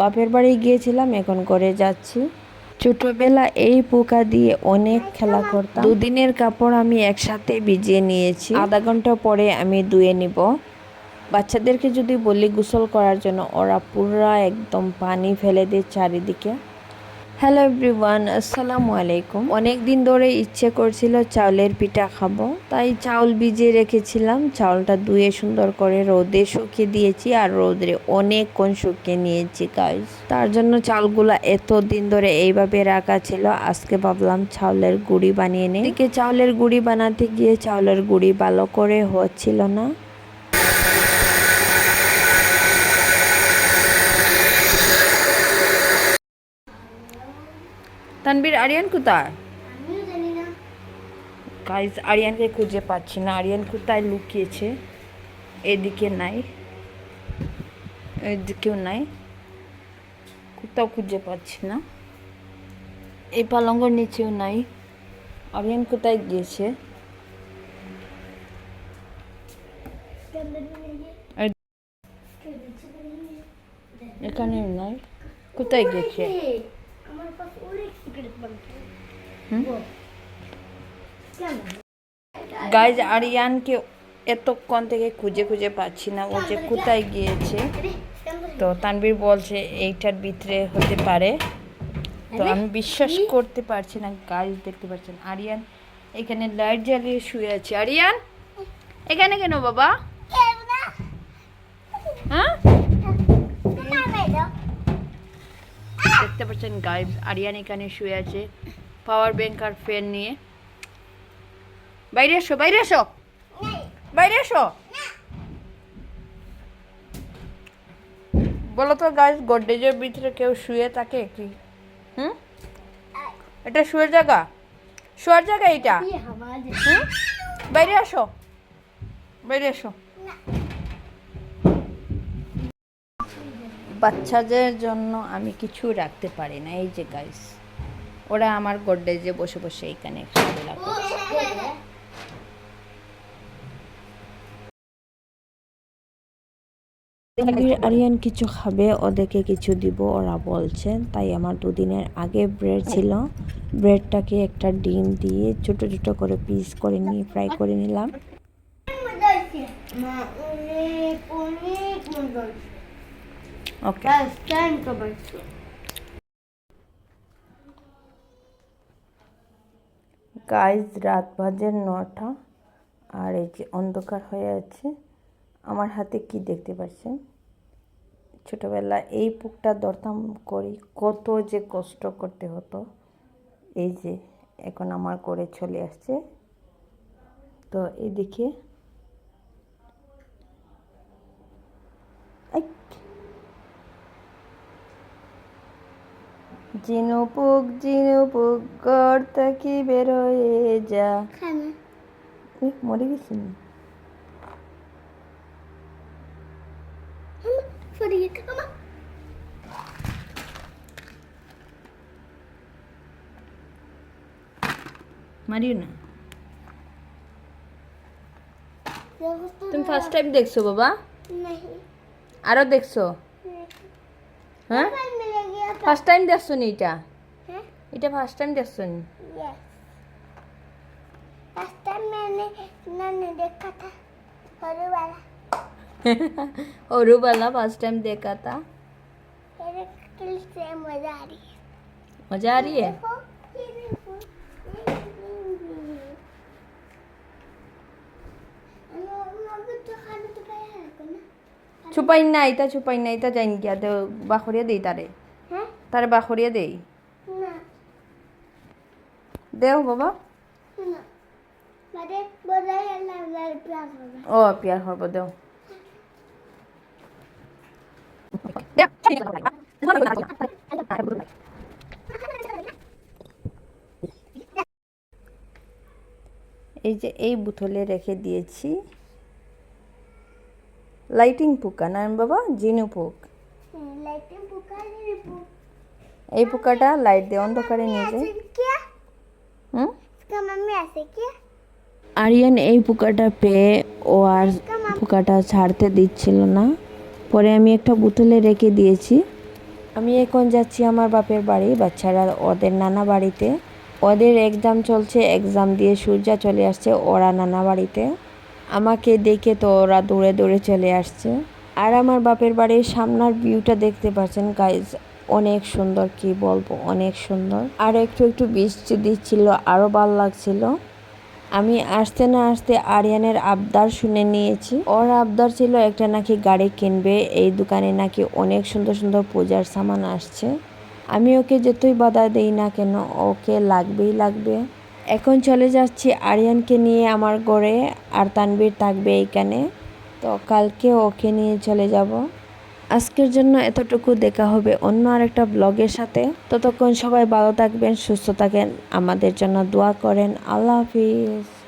বাপের বাড়ি গিয়েছিলাম, এখন করে যাচ্ছি। ছোটবেলা এই পোকা দিয়ে অনেক খেলা করতাম। দুদিনের কাপড় আমি একসাথে ভিজিয়ে নিয়েছি। আধা ঘণ্টা পরে আমি ধুয়ে নিব। বাচ্চাদেরকে যদি বলি গোসল করার জন্য, ওরা পুরা একদম পানি ফেলে দেয় চারিদিকে। হ্যালো এভরিওয়ান আসসালামু আলাইকুম অনেক দিন ধরে ইচ্ছে করছিল চাউলের পিঠা খাব। তাই চাউল ভিজিয়ে রেখেছিলাম। চাউলটা ধুয়ে সুন্দর করে রোদে শুকিয়ে দিয়েছি আর রোদে অনেকক্ষণ শুকিয়ে নিয়েছি গাইজ তার জন্য চাউলগুলা এত দিন ধরে এইভাবে রাখা ছিল। আজকে ভাবলাম চাউলের গুঁড়ি বানিয়ে নিই। চাউলের গুঁড়ি বানাতে গিয়ে চাউলের গুঁড়ি ভালো করে হচ্ছিল না। তানবীর আরিয়ান কোথায়? গাইজ আরিয়ানকে খুঁজে পাচ্ছি না। আরিয়ান কোথায় লুকিয়েছে? এদিকে নাই। এদিকেও নাই। কোথাও খুঁজে পাচ্ছি না। এই পালঙ্গর নিচেও নাই। আরিয়ান কোথায় গিয়েছে? এখানেও নাই। কোথায় গেছে আমার পাশ অনেক সিক্রেট বানছে হুম? কেন গাইজ আরিয়ানকে এতক্ষণ থেকে খুঁজে খুঁজে পাচ্ছি না। ও যে কোথায় গিয়েছে তো তানবীর বলছে এইটার ভিতরে হতে পারে। তো আমি বিশ্বাস করতে পারছি না গাইজ দেখতে পাচ্ছেন। আরিয়ান এখানে লাইট জ্বালিয়ে শুয়ে আছে। আরিয়ান এখানে কেন বাবা হ্যাঁ দেখতে পাচ্ছেন গাইজ আরিয়ান এখানে শুয়ে আছে। পাওয়ার ব্যাংক আর ফ্যান নিয়ে। বাইরে এসো বাইরে এসো। বাইরে এসো। বলো তো গাইজ গোডরেজের ভিতরে কেউ শুয়ে থাকে কি? হুম? এটা শুয়ে জায়গা? শোয়ার জায়গা এটা বাইরে আসো বাইরে এসো। বাচ্চাদের জন্য আমি কিছু রাখতে পারি না। এই যে গাইস ওরা আমার গোডরেজে বসে বসে এইখানে খেলাধুলা করছে। আরিয়ান কিছু খাবে ওদেরকে কিছু দিব ওরা বলছেন তাই আমার দুদিনের আগে ব্রেড ছিল। ব্রেডটাকে একটা ডিম দিয়ে ছোট ছোট করে পিস করে নিয়ে ফ্রাই করে নিলাম। খাবারছি গাইজ রাত বাজে নটা আর এই যে অন্ধকার হয়ে আছে। আমার হাতে কি দেখতে পাচ্ছেন? ছোটবেলা এই পুকটা দরতাম করি কত যে কষ্ট করতে হতো। এই যে এখন আমার করে চলে আসছে। তো এদিকে জিনুপুক জিনুপুক গড় থেকে বেরোয় যা। মরে গেছি মারিও না। তুমি ফার্স্ট টাইম দেখছ বাবা? আরও দেখছ? হ্যাঁ? ফার্স্ট টাইম দেখছো নি এটা हैं এটা ফার্স্ট টাইম দেখছো নি यस लास्ट टाइम मैंने मैंने देखा था हरे वाला औरू वाला फर्स्ट टाइम देखा था मेरे किल से मजा आ रही है मजा आ रही है देखो ये देखो तो खाना तो पाया है को ना ছুপাই না এটা ছুপাই না এটা যাইনি গিয়া দে বাখরিয়া দেই তারে বা দেই? দেও মানে বাবা। ও পিয়ার হব দেও। এই যে এই বোতলে রেখে দিয়েছি। লাইটিং পোকা নাম বাবা? জিনু পোক। হ্যাঁ, লাইটিং পোকা জিনু পোক। এই পোকাটা লাইট দিয়ে অন্ধকারে নিয়ে যায়। আরিয়ান এই পোকাটা পেয়ে ও আর পোকাটা ছাড়তে দিচ্ছিল না। পরে আমি একটা বোতলে রেখে দিয়েছি। আমি এখন যাচ্ছি আমার বাপের বাড়ি বাচ্চারা ওদের নানা বাড়িতে। ওদের এক্সাম চলছে এক্সাম দিয়ে সূর্যা চলে আসছে ওরা নানা বাড়িতে। আমাকে দেখে তো ওরা দৌড়ে দৌড়ে চলে আসছে। আর আমার বাপের বাড়ির সামনার ভিউটা দেখতে পাচ্ছেন গাইজ অনেক সুন্দর, কি বলব, অনেক সুন্দর। আর একটু একটু বৃষ্টি দিচ্ছিল, আরও ভালো লাগছিল। আমি আসতে না আসতে আরিয়ানের আবদার শুনে নিয়েছি। ওর আবদার ছিল একটা নাকি গাড়ি কিনবে, এই দোকানে নাকি অনেক সুন্দর সুন্দর পূজার সামান আসছে। আমি ওকে যতই বাধা দেই না কেন, ওকে লাগবেই লাগবে। এখন চলে যাচ্ছি আরিয়ানকে নিয়ে আমার ঘরে, আর তানবীর থাকবে এইখানে। তো কালকে ওকে নিয়ে চলে যাব। আজকের জন্য এতটুকু, দেখা হবে অন্য আরেকটা ব্লগের সাথে। ততক্ষণ সবাই ভালো থাকবেন, সুস্থ থাকেন, আমাদের জন্য দোয়া করেন। আল্লাহ হাফিজ।